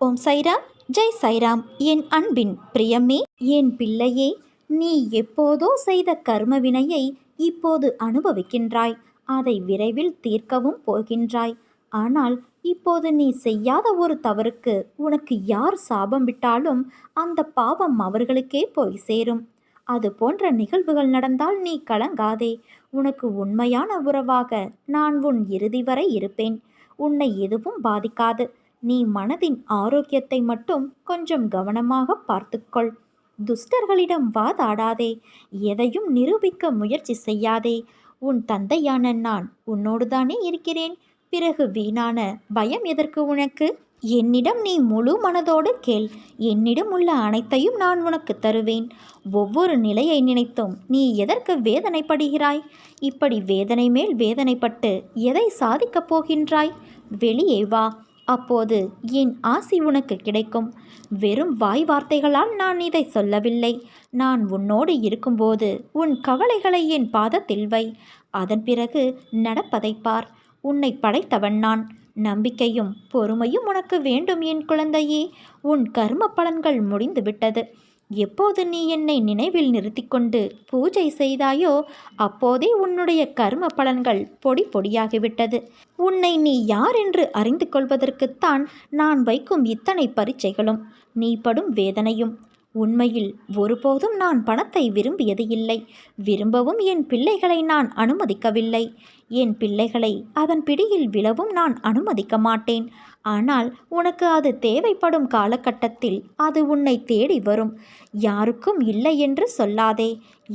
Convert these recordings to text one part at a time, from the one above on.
ஓம் சைராம் ஜெய் சைராம். என் அன்பின் பிரியமே என் பிள்ளையே நீ எப்போதோ செய்த கர்ம வினையை இப்போது அனுபவிக்கின்றாய். அதை விரைவில் தீர்க்கவும் போகின்றாய். ஆனால் இப்போது நீ செய்யாத ஒரு தவறுக்கு உனக்கு யார் சாபம் விட்டாலும் அந்த பாவம் அவர்களுக்கே போய் சேரும். அது போன்ற நிகழ்வுகள் நடந்தால் நீ கலங்காதே. உனக்கு உண்மையான உறவாக நான் உன் இறுதி வரை இருப்பேன். உன்னை எதுவும் பாதிக்காது. நீ மனதின் ஆரோக்கியத்தை மட்டும் கொஞ்சம் கவனமாக பார்த்துக்கொள். துஷ்டர்களிடம் வாதாடாதே. எதையும் நிரூபிக்க முயற்சி செய்யாதே. உன் தந்தையான நான் உன்னோடுதானே இருக்கிறேன். பிறகு வீணான பயம் எதற்கு உனக்கு? என்னிடம் நீ முழு மனதோடு கேள். என்னிடம் உள்ள அனைத்தையும் நான் உனக்கு தருவேன். ஒவ்வொரு நிலையை நினைத்தும் நீ எதற்கு வேதனைப்படுகிறாய்? இப்படி வேதனை மேல் வேதனைப்பட்டு எதை சாதிக்கப் போகின்றாய்? வெளியே வா. அப்போது என் ஆசி உனக்கு கிடைக்கும். வெறும் வாய் வார்த்தைகளால் நான் இதை சொல்லவில்லை. நான் உன்னோடு இருக்கும்போது உன் கவலைகளை என் பாதத்தில் வை. அதன் பிறகு நடப்பதை பார். உன்னை படைத்தவன் நான். நம்பிக்கையும் பொறுமையும் உனக்கு வேண்டும் என் குழந்தையே. உன் கர்ம பலன்கள் முடிந்துவிட்டது. எப்போது நீ என்னை நினைவில் நிறுத்திக்கொண்டு பூஜை செய்தாயோ அப்போதே உன்னுடைய கர்ம பலன்கள் பொடி பொடியாகிவிட்டது. உன்னை நீ யார் என்று அறிந்து கொள்வதற்குத்தான் நான் வைக்கும் இத்தனை பரீட்சைகளும். நீ படும் வேதனையும் உண்மையில் ஒருபோதும் நான் பணத்தை விரும்பியது இல்லை. விரும்பவும் என் பிள்ளைகளை நான் அனுமதிக்கவில்லை. என் பிள்ளைகளை அதன் பிடியில் விழவும் நான் அனுமதிக்க மாட்டேன். ஆனால் உனக்கு அது தேவைப்படும் காலகட்டத்தில் அது உன்னை தேடி வரும். யாருக்கும் இல்லை என்று சொல்லாதே.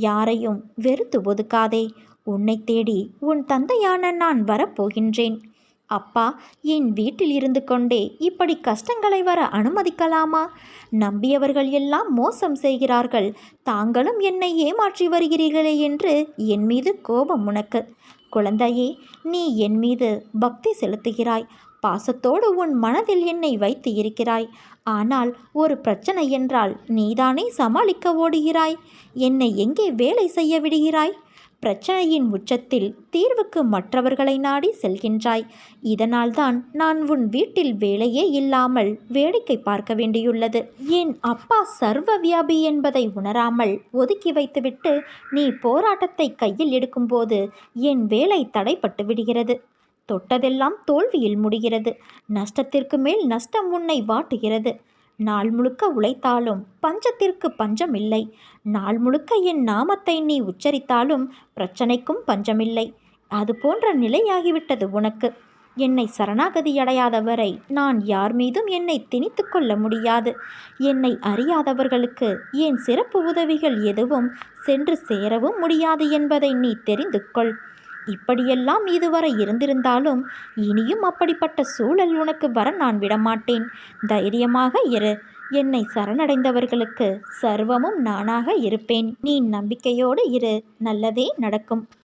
யாரையும் வெறுத்து ஒதுக்காதே. உன்னை தேடி உன் தந்தையான நான் வரப்போகின்றேன். அப்பா என் வீட்டில் இருந்து கொண்டே இப்படி கஷ்டங்களை வர அனுமதிக்கலாமா? நம்பியவர்கள் எல்லாம் மோசம் செய்கிறார்கள். தாங்களும் என்னை ஏமாற்றி வருகிறீர்களே என்று என் மீது கோபம் உனக்கு. குழந்தையே நீ என் மீது பக்தி செலுத்துகிறாய். பாசத்தோடு உன் மனதில் என்னை வைத்து இருக்கிறாய். ஆனால் ஒரு பிரச்சனை என்றால் நீதானே சமாளிக்க ஓடுகிறாய். என்னை எங்கே வேலை செய்ய விடுகிறாய்? பிரச்சனையின் உச்சத்தில் தீர்வுக்கு மற்றவர்களை நாடி செல்கின்றாய். இதனால்தான் நான் உன் வீட்டில் வேலையே இல்லாமல் வேடிக்கை பார்க்க வேண்டியுள்ளது. என் அப்பா சர்வ வியாபி என்பதை உணராமல் ஒதுக்கி வைத்துவிட்டு நீ போராட்டத்தை கையில் எடுக்கும்போது என் வேலை தடைப்பட்டு விடுகிறது. தொட்டதெல்லாம் தோல்வியில் முடிகிறது. நஷ்டத்திற்கு மேல் நஷ்டம் உன்னை வாட்டுகிறது. நாள் முழுக்க உழைத்தாலும் பஞ்சத்திற்கு பஞ்சம் இல்லை நாள் முழுக்க என் நாமத்தை நீ உச்சரித்தாலும் பிரச்சனைக்கும் பஞ்சமில்லை. அது போன்ற நிலையாகிவிட்டது உனக்கு. என்னை சரணாகதி அடையாதவரை நான் யார் மீதும் என்னை திணித்து கொள்ள முடியாது. என்னை அறியாதவர்களுக்கு என் சிறப்பு உதவிகள் எதுவும் சென்று சேரவும் முடியாது என்பதை நீ தெரிந்து கொள். இப்படியெல்லாம் இதுவரை இருந்திருந்தாலும் இனியும் அப்படிப்பட்ட சூழல் உனக்கு வர நான் விடமாட்டேன். தைரியமாக இரு. என்னை சரணடைந்தவர்களுக்கு சர்வமும் நானாக இருப்பேன். நீ நம்பிக்கையோடு இரு. நல்லதே நடக்கும்.